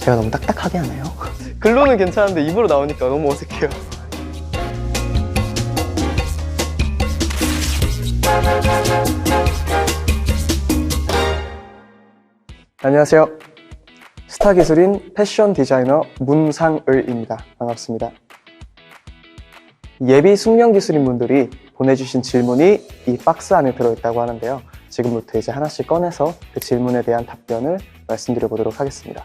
제가 너무 딱딱하게 하나요? 글로는 괜찮은데 입으로 나오니까 너무 어색해요. 안녕하세요. 스타 기술인 패션 디자이너 문상을입니다. 반갑습니다. 예비 숙련 기술인 분들이 보내주신 질문이 이 박스 안에 들어있다고 하는데요. 지금부터 이제 하나씩 꺼내서 그 질문에 대한 답변을 말씀드려 보도록 하겠습니다.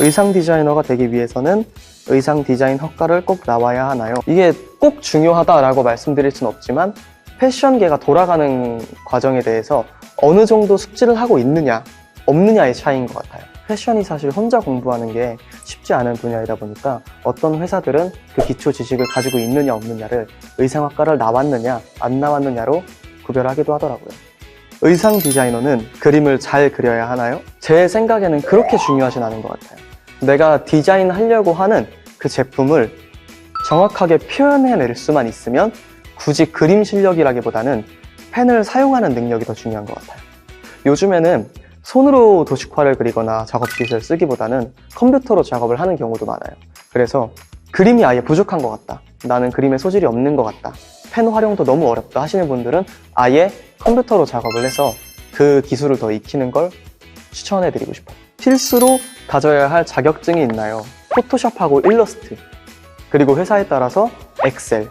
의상 디자이너가 되기 위해서는 의상 디자인 학과를 꼭 나와야 하나요? 이게 꼭 중요하다라고 말씀드릴 수는 없지만 패션계가 돌아가는 과정에 대해서 어느 정도 숙지를 하고 있느냐, 없느냐의 차이인 것 같아요. 패션이 사실 혼자 공부하는 게 쉽지 않은 분야이다 보니까 어떤 회사들은 그 기초 지식을 가지고 있느냐 없느냐를 의상학과를 나왔느냐 안 나왔느냐로 구별하기도 하더라고요. 의상 디자이너는 그림을 잘 그려야 하나요? 제 생각에는 그렇게 중요하진 않은 것 같아요. 내가 디자인 하려고 하는 그 제품을 정확하게 표현해낼 수만 있으면 굳이 그림 실력이라기보다는 펜을 사용하는 능력이 더 중요한 것 같아요. 요즘에는 손으로 도식화를 그리거나 작업실을 쓰기보다는 컴퓨터로 작업을 하는 경우도 많아요. 그래서 그림이 아예 부족한 것 같다. 나는 그림에 소질이 없는 것 같다. 펜 활용도 너무 어렵다 하시는 분들은 아예 컴퓨터로 작업을 해서 그 기술을 더 익히는 걸 추천해 드리고 싶어요. 필수로 가져야 할 자격증이 있나요? 포토샵하고 일러스트, 그리고 회사에 따라서 엑셀.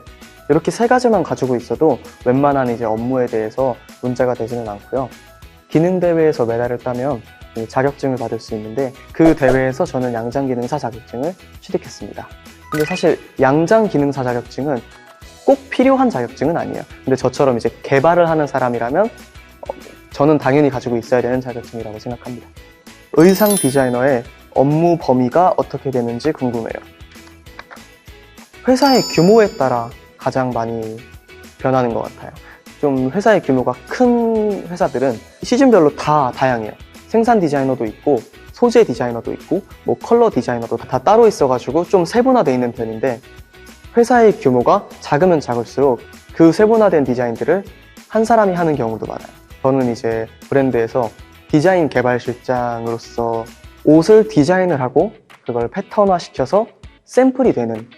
이렇게 세 가지만 가지고 있어도 웬만한 이제 업무에 대해서 문제가 되지는 않고요. 기능 대회에서 메달을 따면 이 자격증을 받을 수 있는데 그 대회에서 저는 양장 기능사 자격증을 취득했습니다. 근데 사실 양장 기능사 자격증은 꼭 필요한 자격증은 아니에요. 근데 저처럼 이제 개발을 하는 사람이라면 어, 저는 당연히 가지고 있어야 되는 자격증이라고 생각합니다. 의상 디자이너의 업무 범위가 어떻게 되는지 궁금해요. 회사의 규모에 따라 가장 많이 변하는 것 같아요. 좀 회사의 규모가 큰 회사들은 시즌별로 다 다양해요. 생산 디자이너도 있고, 소재 디자이너도 있고, 뭐 컬러 디자이너도 다 따로 있어가지고 좀 세분화되어 있는 편인데, 회사의 규모가 작으면 작을수록 그 세분화된 디자인들을 한 사람이 하는 경우도 많아요. 저는 이제 브랜드에서 디자인 개발 실장으로서 옷을 디자인을 하고 그걸 패턴화 시켜서 샘플이 되는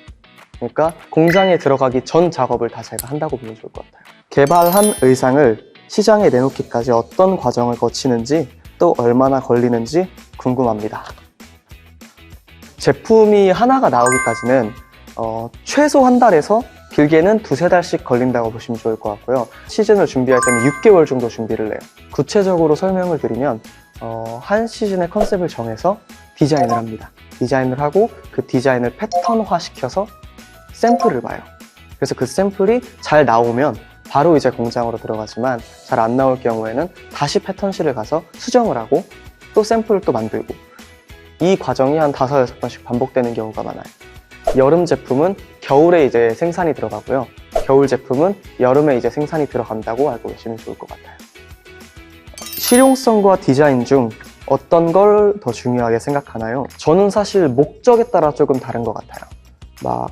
그러니까 공장에 들어가기 전 작업을 다 제가 한다고 보면 좋을 것 같아요. 개발한 의상을 시장에 내놓기까지 어떤 과정을 거치는지 또 얼마나 걸리는지 궁금합니다. 제품이 하나가 나오기까지는 어, 최소 한 달에서 길게는 두세 달씩 걸린다고 보시면 좋을 것 같고요. 시즌을 준비할 때는 6개월 정도 준비를 해요. 구체적으로 설명을 드리면 어, 한 시즌의 컨셉을 정해서 디자인을 합니다. 디자인을 하고 그 디자인을 패턴화 시켜서 샘플을 봐요. 그래서 그 샘플이 잘 나오면 바로 이제 공장으로 들어가지만 잘 안 나올 경우에는 다시 패턴실을 가서 수정을 하고 또 샘플을 또 만들고 이 과정이 한 다섯 여섯 번씩 반복되는 경우가 많아요. 여름 제품은 겨울에 이제 생산이 들어가고요. 겨울 제품은 여름에 이제 생산이 들어간다고 알고 계시면 좋을 것 같아요. 실용성과 디자인 중 어떤 걸 더 중요하게 생각하나요? 저는 사실 목적에 따라 조금 다른 것 같아요. 막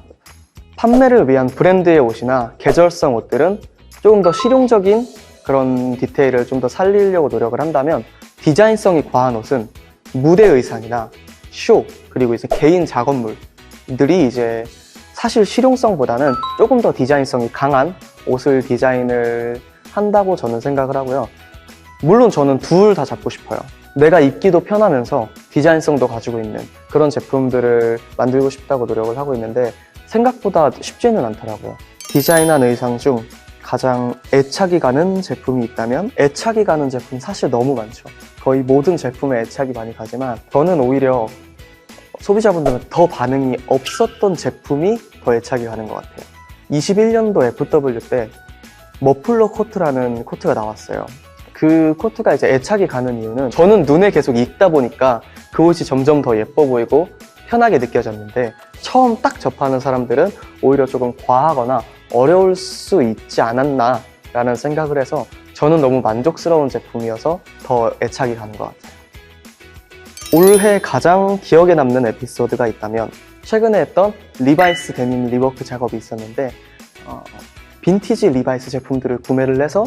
판매를 위한 브랜드의 옷이나 계절성 옷들은 조금 더 실용적인 그런 디테일을 좀 더 살리려고 노력을 한다면 디자인성이 과한 옷은 무대 의상이나 쇼 그리고 이제 개인 작업물 들이 이제 사실 실용성보다는 조금 더 디자인성이 강한 옷을 디자인을 한다고 저는 생각을 하고요. 물론 저는 둘 다 잡고 싶어요. 내가 입기도 편하면서 디자인성도 가지고 있는 그런 제품들을 만들고 싶다고 노력을 하고 있는데 생각보다 쉽지는 않더라고요. 디자인한 의상 중 가장 애착이 가는 제품이 있다면 애착이 가는 제품 사실 너무 많죠. 거의 모든 제품에 애착이 많이 가지만 저는 오히려 소비자분들은 더 반응이 없었던 제품이 더 애착이 가는 것 같아요. 21년도 FW 때 머플러 코트라는 코트가 나왔어요. 그 코트가 이제 애착이 가는 이유는 저는 눈에 계속 익다 보니까 그 옷이 점점 더 예뻐 보이고 편하게 느껴졌는데 처음 딱 접하는 사람들은 오히려 조금 과하거나 어려울 수 있지 않았나 라는 생각을 해서 저는 너무 만족스러운 제품이어서 더 애착이 가는 것 같아요. 올해 가장 기억에 남는 에피소드가 있다면 최근에 했던 리바이스 데님 리워크 작업이 있었는데 어, 빈티지 리바이스 제품들을 구매를 해서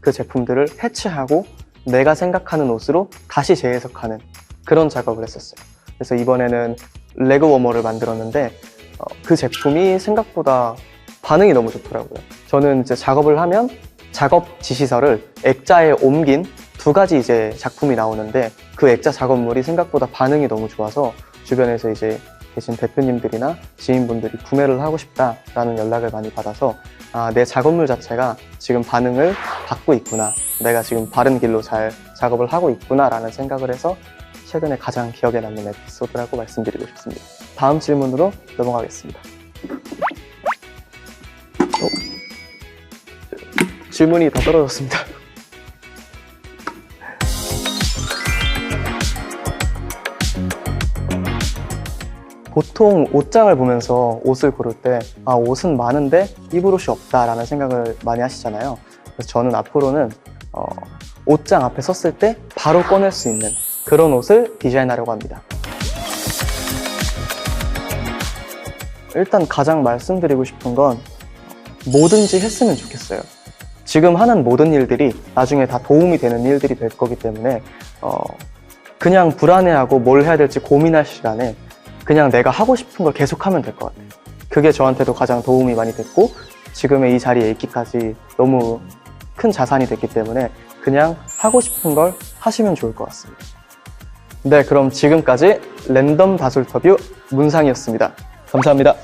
그 제품들을 해체하고 내가 생각하는 옷으로 다시 재해석하는 그런 작업을 했었어요. 그래서 이번에는 레그 워머를 만들었는데 어, 그 제품이 생각보다 반응이 너무 좋더라고요. 저는 이제 작업을 하면 작업 지시서를 액자에 옮긴 두 가지 이제 작품이 나오는데 그 액자 작업물이 생각보다 반응이 너무 좋아서 주변에서 이제 계신 대표님들이나 지인분들이 구매를 하고 싶다라는 연락을 많이 받아서 아, 내 작업물 자체가 지금 반응을 받고 있구나. 내가 지금 바른 길로 잘 작업을 하고 있구나라는 생각을 해서 최근에 가장 기억에 남는 에피소드라고 말씀드리고 싶습니다. 다음 질문으로 넘어가겠습니다. 어? 질문이 다 떨어졌습니다. 보통 옷장을 보면서 옷을 고를 때, 아, 옷은 많은데 입을 옷이 없다라는 생각을 많이 하시잖아요. 그래서 저는 앞으로는, 어, 옷장 앞에 섰을 때 바로 꺼낼 수 있는 그런 옷을 디자인하려고 합니다. 일단 가장 말씀드리고 싶은 건 뭐든지 했으면 좋겠어요. 지금 하는 모든 일들이 나중에 다 도움이 되는 일들이 될 거기 때문에, 어, 그냥 불안해하고 뭘 해야 될지 고민할 시간에 그냥 내가 하고 싶은 걸 계속 하면 될 것 같아요. 그게 저한테도 가장 도움이 많이 됐고 지금의 이 자리에 있기까지 너무 큰 자산이 됐기 때문에 그냥 하고 싶은 걸 하시면 좋을 것 같습니다. 네, 그럼 지금까지 랜덤 다솔터뷰 문상이었습니다. 감사합니다.